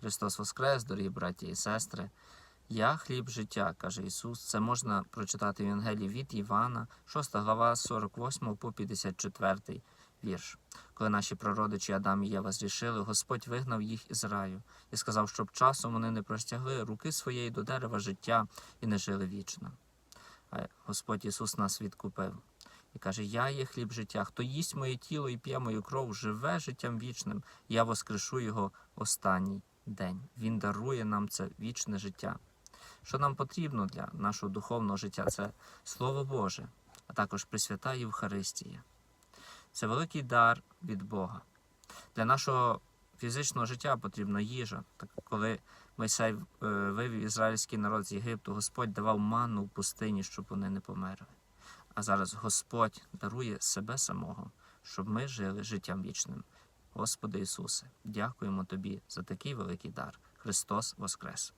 Христос Воскрес, дорогі браті і сестри. Я хліб життя, каже Ісус. Це можна прочитати в Євангелії від Івана, 6 глава, 48 по 54 вірш. Коли наші прародичі Адам і Єва зрішили, Господь вигнав їх із раю і сказав, щоб часом вони не простягли руки своєї до дерева життя і не жили вічно. А Господь Ісус нас відкупив і каже: Я є хліб життя. Хто їсть моє тіло і п'є мою кров, живе життям вічним. Я воскрешу його останній день. Він дарує нам це вічне життя. Що нам потрібно для нашого духовного життя? Це Слово Боже, а також Пресвята Євхаристія. Це великий дар від Бога. Для нашого фізичного життя потрібна їжа. Так коли Мойсей е, вивів ізраїльський народ з Єгипту, Господь давав манну в пустині, щоб вони не померли. А зараз Господь дарує себе самого, щоб ми жили життям вічним. Господи Ісусе, дякуємо Тобі за такий великий дар. Христос Воскрес!